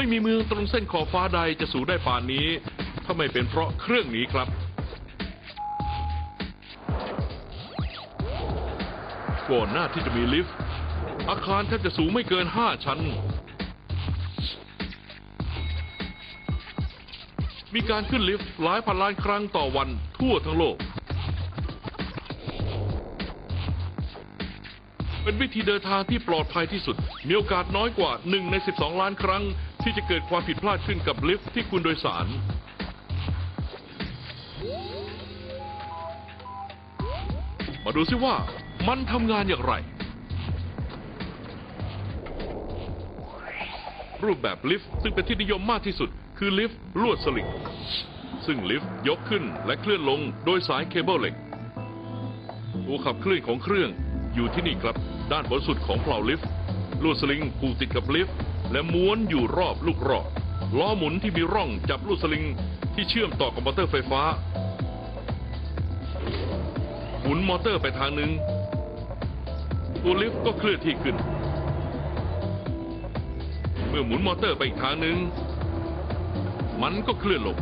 ไม่มีเมืองตรงเส้นขอบฟ้าใดจะสูงได้ป่านนี้ ถ้าไม่เป็นเพราะเครื่องนี้ครับก่อนหน้าที่จะมีลิฟต์ อาคารแทบจะสูงไม่เกิน 5 ชั้น มีการขึ้นลิฟต์หลายพันล้านครั้งต่อวันทั่วทั้งโลก เป็นวิธีเดินทางที่ปลอดภัยที่สุด มีโอกาสน้อยกว่า 1 ใน 12 ล้านครั้ง ที่จะเกิดความผิดพลาดขึ้นกับลิฟต์ที่คุณโดยสาร มาดูซิว่ามันทำงานอย่างไร รูปแบบลิฟต์ซึ่งเป็นที่นิยมมากที่สุด คือลิฟต์ลวดสลิงซึ่งลิฟต์ยกขึ้นและเคลื่อนลงโดยสายเคเบิลเหล็กตัวขับเคลื่อนของเครื่องอยู่ที่นี่ครับด้านบนสุดของเพลาลิฟต์ลวดสลิงผูกติดกับลิฟต์ และม้วนอยู่รอบลูกรอบล้อหมุนที่มีร่องจับลวดสลิงที่เชื่อมต่อกับมอเตอร์ไฟฟ้า หมุนมอเตอร์ไปทางหนึ่งตัวลิฟต์ก็เคลื่อนที่ขึ้น เมื่อหมุนมอเตอร์ไปอีกทางหนึ่งมันก็เคลื่อนลง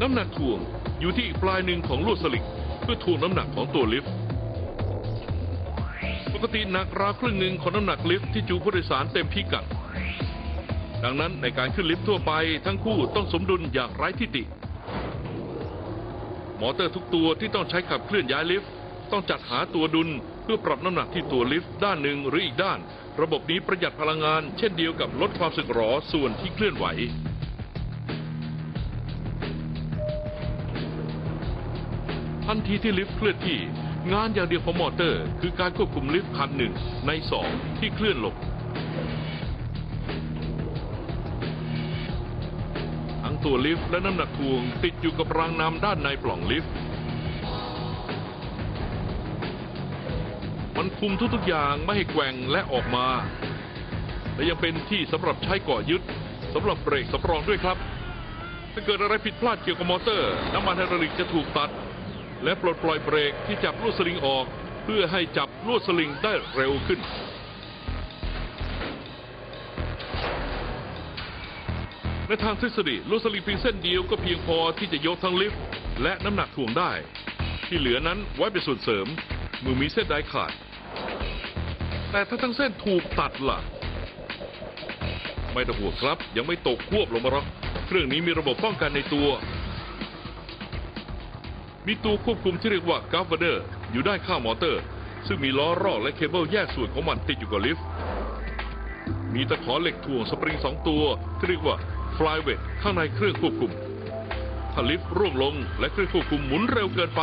น้ำหนักถ่วงอยู่ที่อีกปลายหนึ่งของลวดสลิงเพื่อถ่วงน้ำหนักของตัวลิฟต์ กติหนักราวครึ่งหนึ่งของน้ำหนักลิฟต์ที่จูผู้โดยสารเต็มพิกัด ดังนั้นในการขึ้นลิฟต์ทั่วไปทั้งคู่ต้องสมดุลอย่างไร้ที่ติ มอเตอร์ทุกตัวที่ต้องใช้ขับเคลื่อนย้ายลิฟต์ต้องจัดหาตัวดุลเพื่อปรับน้ำหนักที่ตัวลิฟต์ด้านหนึ่งหรืออีกด้าน ระบบนี้ประหยัดพลังงาน เช่นเดียวกับลดความสึกหรอส่วนที่เคลื่อนไหวทันทีที่ลิฟต์เคลื่อนที่ งานอย่างเดียวของมอเตอร์ คือการควบคุมลิฟต์คันหนึ่งในสองที่เคลื่อนลงทั้งตัวลิฟต์และน้ำหนักถ่วงติดอยู่กับรางน้ำด้านในปล่องลิฟต์ มันคุมทุกๆอย่างไม่ให้แกว่งและออกมา และยังเป็นที่สำหรับใช้เกาะยึดสำหรับเบรกสำรองด้วยครับ ถ้าเกิดอะไรผิดพลาดเกี่ยวกับมอเตอร์ น้ำมันไฮดรอลิกจะถูกตัด และปลดปล่อยเบรกที่จับลวดสลิงออก เพื่อให้จับลวดสลิงได้เร็วขึ้น ในทางทฤษฎีลวดสลิงเพียงเส้นเดียวก็เพียงพอที่จะยกทั้งลิฟต์และน้ำหนักถ่วงได้ ที่เหลือนั้นไว้เป็นส่วนเสริมมือมีเส้นใดขาด แต่ถ้าทั้งเส้นถูกตัดล่ะ ไม่ต้องห่วงครับยังไม่ตกควบลงมาหรอกเครื่องนี้มีระบบป้องกันในตัว มีตัวควบคุมที่เรียกว่า Governor อยู่ด้านข้างมอเตอร์ ซึ่งมีล้อรอกและเคเบิลแยกส่วนของมันติดอยู่กับลิฟต์ มีตะขอเหล็กถ่วงสปริงสองตัวที่เรียกว่า Flyweight ข้างในเครื่องควบคุม ถ้าลิฟต์ร่วงลงและเครื่องควบคุมหมุนเร็วเกินไป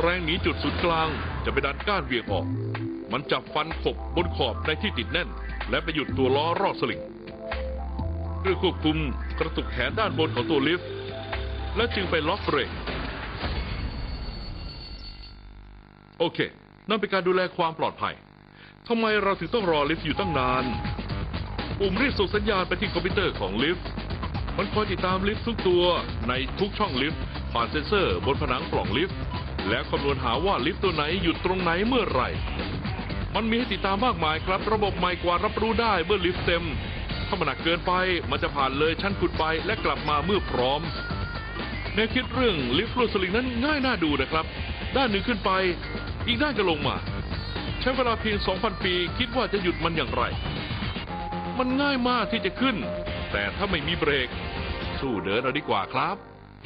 แรงหนีจุดศูนย์กลางจะไปดันก้านเวียงออก มันจับฟันขบบนขอบในที่ติดแน่น และไปหยุดตัวล้อรอบสลิงเครื่องควบคุมกระตุกแขนด้านบนของตัวลิฟต์และจึงไปล็อกเบรก โอเค นั่นเป็นการดูแลความปลอดภัยทำไมเราถึงต้องรอลิฟต์อยู่ตั้งนาน ปุ่มรีบส่งสัญญาณไปที่คอมพิวเตอร์ของลิฟต์ มันคอยติดตามลิฟต์ทุกตัวในทุกช่องลิฟต์ผ่านเซ็นเซอร์บนผนังปล่องลิฟต์ และคำนวณหาว่าลิฟต์ตัวไหนหยุดตรงไหนเมื่อไหร่ มันมีให้ติดตามมากมายครับ ระบบใหม่กว่ารับรู้ได้เมื่อลิฟต์เต็ม ถ้ามันหนักเกินไปมันจะผ่านเลยชั้นขุดไปและกลับมาเมื่อพร้อมแนวคิดเรื่องลิฟต์ลวดสลิงนั้นง่ายน่าดูนะครับ ด้านหนึ่งขึ้นไป อีกด้านก็ลงมา ใช้เวลาเพียง 2,000 ปีคิดว่าจะหยุดมันอย่างไร มันง่ายมากที่จะขึ้น แต่ถ้าไม่มีเบรก สู้เดินเอาดีกว่าครับ